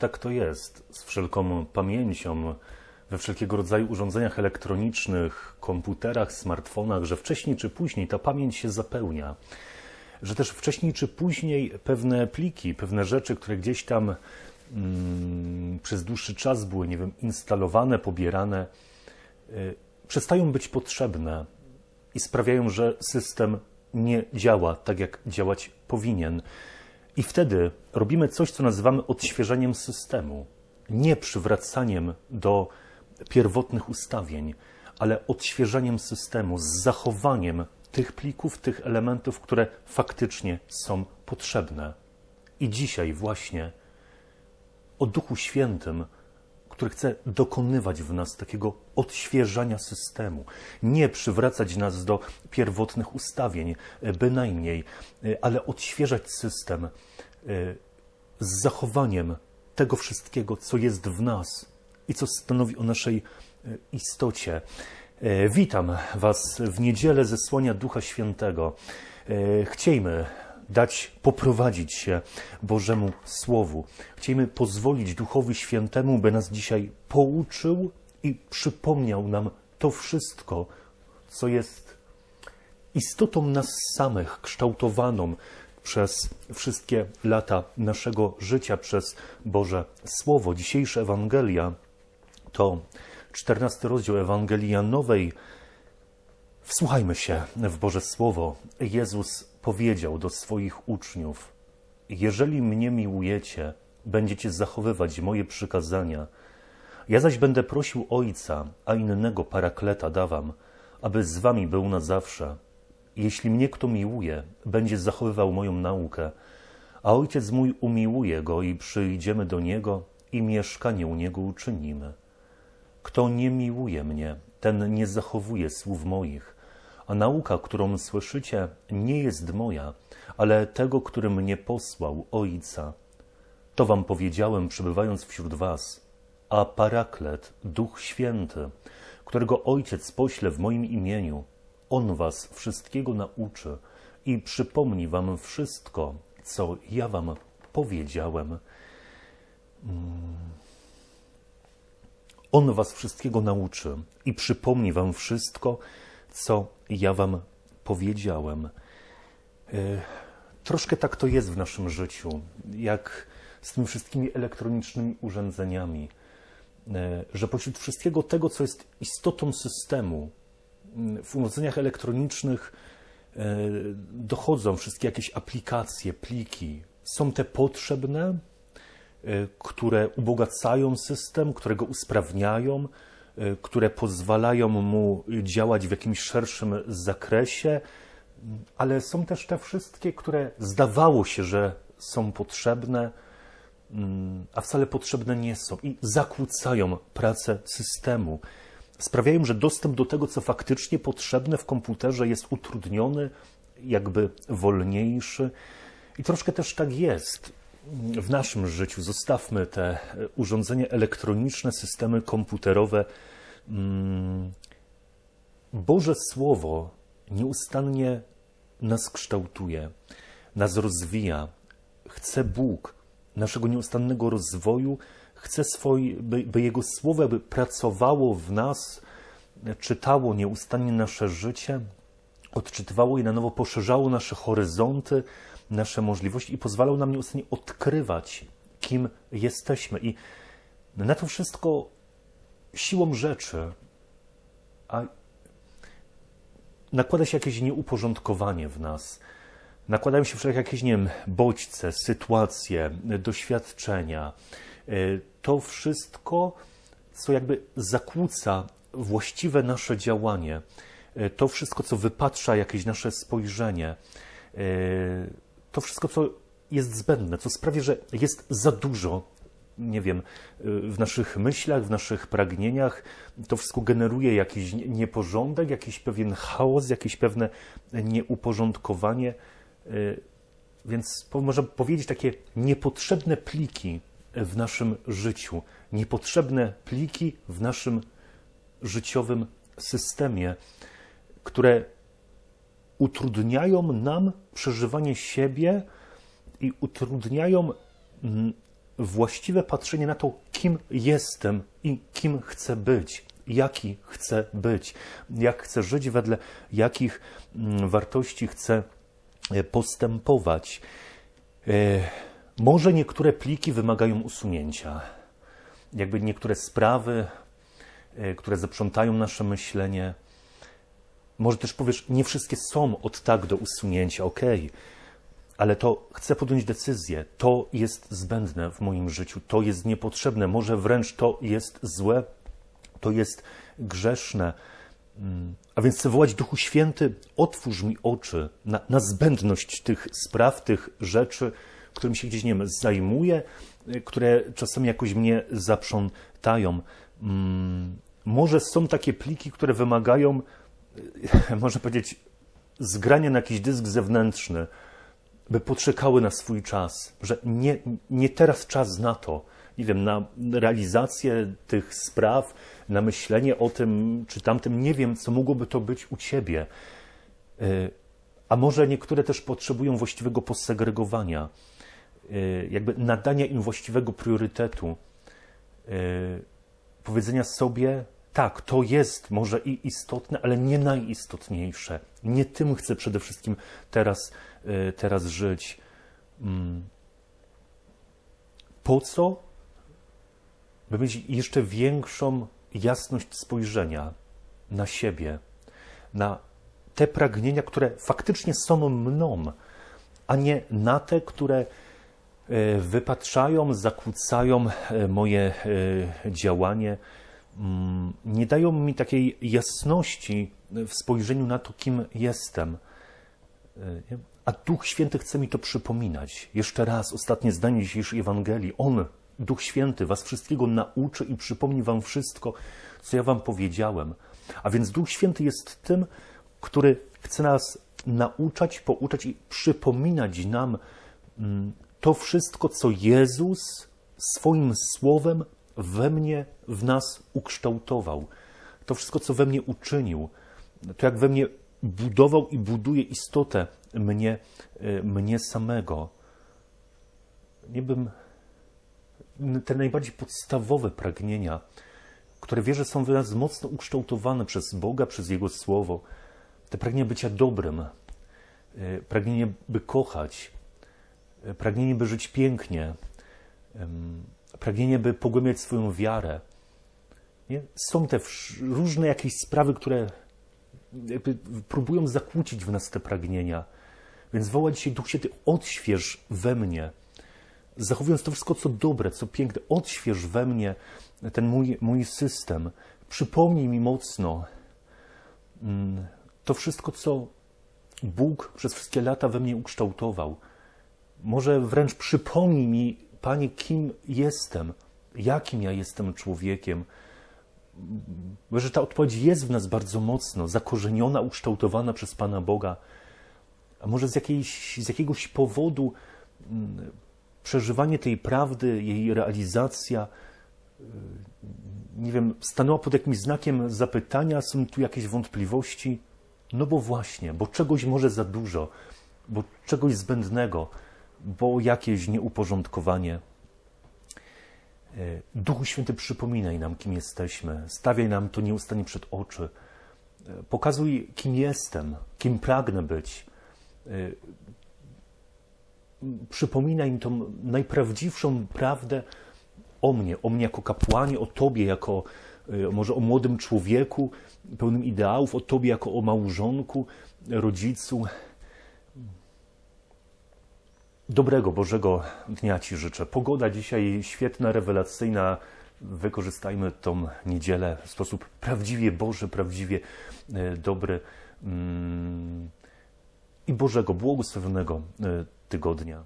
tak to jest z wszelką pamięcią we wszelkiego rodzaju urządzeniach elektronicznych, komputerach, smartfonach, że wcześniej czy później ta pamięć się zapełnia. Że też wcześniej czy później pewne pliki, pewne rzeczy, które gdzieś tam mm, przez dłuższy czas były, nie wiem, instalowane, pobierane, y, przestają być potrzebne i sprawiają, że system nie działa tak, jak działać powinien. I wtedy robimy coś, co nazywamy odświeżeniem systemu. Nie przywracaniem do pierwotnych ustawień, ale odświeżeniem systemu z zachowaniem tych plików, tych elementów, które faktycznie są potrzebne. I dzisiaj właśnie o Duchu Świętym, który chce dokonywać w nas takiego odświeżania systemu, nie przywracać nas do pierwotnych ustawień, bynajmniej, ale odświeżać system e, z zachowaniem tego wszystkiego, co jest w nas i co stanowi o naszej e, istocie. E, witam Was w niedzielę zesłania Ducha Świętego. Chciejmy dać poprowadzić się Bożemu Słowu. Chcielibyśmy pozwolić Duchowi Świętemu, by nas dzisiaj pouczył i przypomniał nam to wszystko, co jest istotą nas samych, kształtowaną przez wszystkie lata naszego życia, przez Boże Słowo. Dzisiejsza Ewangelia to czternasty rozdział Ewangelii Janowej. Wsłuchajmy się w Boże Słowo. Jezus powiedział do swoich uczniów: Jeżeli mnie miłujecie, będziecie zachowywać moje przykazania. Ja zaś będę prosił Ojca, a innego parakleta dawam, aby z wami był na zawsze. Jeśli mnie kto miłuje, będzie zachowywał moją naukę, a Ojciec mój umiłuje go i przyjdziemy do niego i mieszkanie u niego uczynimy. Kto nie miłuje mnie, ten nie zachowuje słów moich a nauka, którą słyszycie, nie jest moja, ale tego, który mnie posłał, Ojca. To wam powiedziałem, przebywając wśród was. A Paraklet, Duch Święty, którego Ojciec pośle w moim imieniu, On was wszystkiego nauczy i przypomni wam wszystko, co ja wam powiedziałem. Mm. On was wszystkiego nauczy i przypomni wam wszystko, co ja Wam powiedziałem. E, troszkę tak to jest w naszym życiu, jak z tymi wszystkimi elektronicznymi urządzeniami, e, że pośród wszystkiego tego, co jest istotą systemu, w urządzeniach elektronicznych e, dochodzą wszystkie jakieś aplikacje, pliki. Są te potrzebne, które ubogacają system, które go usprawniają, które pozwalają mu działać w jakimś szerszym zakresie, ale są też te wszystkie, które zdawało się, że są potrzebne, mm, a wcale potrzebne nie są i zakłócają pracę systemu. Sprawiają, że dostęp do tego, co faktycznie potrzebne w komputerze, jest utrudniony, jakby wolniejszy. I troszkę też tak jest w naszym życiu. Zostawmy te urządzenia elektroniczne, systemy komputerowe Mm, Boże Słowo nieustannie nas kształtuje, nas rozwija. Chce Bóg naszego nieustannego rozwoju, chce swoi, by, by Jego Słowo by pracowało w nas, czytało nieustannie nasze życie, odczytywało i na nowo poszerzało nasze horyzonty, nasze możliwości i pozwalało nam nieustannie odkrywać, kim jesteśmy. I na to wszystko siłą rzeczy, a nakłada się jakieś nieuporządkowanie w nas. Nakładają się wszelkie jakieś, nie wiem, bodźce, sytuacje, doświadczenia. E, to wszystko, co jakby zakłóca właściwe nasze działanie, e, to wszystko, co wypatrza jakieś nasze spojrzenie, e, to wszystko, co jest zbędne, co sprawia, że jest za dużo nie wiem, w naszych myślach, w naszych pragnieniach, to wszystko generuje jakiś nieporządek, jakiś pewien chaos, jakieś pewne nieuporządkowanie. Y, więc można powiedzieć takie niepotrzebne pliki w naszym życiu, niepotrzebne pliki w naszym życiowym systemie, które utrudniają nam przeżywanie siebie i utrudniają mm, właściwe patrzenie na to, kim jestem i kim chcę być, jaki chcę być, jak chcę żyć, wedle jakich mm, wartości chcę e, postępować. E, może niektóre pliki wymagają usunięcia, jakby niektóre sprawy, e, które zaprzątają nasze myślenie. Może też powiesz, nie wszystkie są od tak do usunięcia. Okay ale to chcę podjąć decyzję. To jest zbędne w moim życiu, to jest niepotrzebne, może wręcz to jest złe, to jest grzeszne. Mm. A więc chcę wołać Duchu Święty, otwórz mi oczy na, na zbędność tych spraw, tych rzeczy, którym się gdzieś, nie wiem, zajmuję, które czasami jakoś mnie zaprzątają. Mm. Może są takie pliki, które wymagają, można powiedzieć, zgrania na jakiś dysk zewnętrzny, by poczekały na swój czas, że nie, nie teraz czas na to, nie wiem, na realizację tych spraw, na myślenie o tym czy tamtym, nie wiem, co mogłoby to być u ciebie. E, a może niektóre też potrzebują właściwego posegregowania, e, jakby nadania im właściwego priorytetu, e, powiedzenia sobie, tak, to jest może i istotne, ale nie najistotniejsze. Nie tym chcę przede wszystkim teraz, e, teraz żyć. Mm. Po co? By mieć jeszcze większą jasność spojrzenia na siebie, na te pragnienia, które faktycznie są mną, a nie na te, które e, wypatrzają, zakłócają e, moje działanie nie dają mi takiej jasności w spojrzeniu na to, kim jestem. E, a Duch Święty chce mi to przypominać. Jeszcze raz, ostatnie zdanie dzisiejszej Ewangelii. On, Duch Święty, was wszystkiego nauczy i przypomni wam wszystko, co ja wam powiedziałem. A więc Duch Święty jest tym, który chce nas nauczać, pouczać i przypominać nam mm, to wszystko, co Jezus swoim słowem we mnie, w nas ukształtował. To wszystko, co we mnie uczynił, to jak we mnie budował i buduje istotę mnie, e, mnie samego. Nie bym te najbardziej podstawowe pragnienia, które wierzę są w nas mocno ukształtowane przez Boga, przez Jego Słowo, te pragnienie bycia dobrym, e, pragnienie by kochać, e, pragnienie by żyć pięknie, pragnienie, by pogłębiać swoją wiarę. Nie? Są te różne jakieś sprawy, które próbują zakłócić w nas te pragnienia. Więc woła dzisiaj Duch Święty, odśwież we mnie, zachowując to wszystko, co dobre, co piękne, odśwież we mnie ten mój, mój system. Przypomnij mi mocno mm, to wszystko, co Bóg przez wszystkie lata we mnie ukształtował. Może wręcz przypomnij mi Panie, kim jestem? Jakim ja jestem człowiekiem? Że ta odpowiedź jest w nas bardzo mocno, zakorzeniona, ukształtowana przez Pana Boga. A może z, jakiejś, z jakiegoś powodu mm, przeżywanie tej prawdy, jej realizacja, y, nie wiem, stanęła pod jakimś znakiem zapytania, są tu jakieś wątpliwości? No bo właśnie, bo czegoś może za dużo, bo czegoś zbędnego bo jakieś nieuporządkowanie. E, Duchu Święty, przypominaj nam, kim jesteśmy, stawiaj nam to nieustannie przed oczy. E, pokazuj, kim jestem, kim pragnę być. E, przypominaj mi tą najprawdziwszą prawdę o mnie, o mnie jako kapłanie, o Tobie jako może o młodym człowieku pełnym ideałów, o Tobie jako o małżonku, rodzicu, Dobrego Bożego dnia Ci życzę. Pogoda dzisiaj świetna, rewelacyjna. Wykorzystajmy tą niedzielę w sposób prawdziwie Boży, prawdziwie e, dobry mm, i Bożego, błogosławionego e, tygodnia.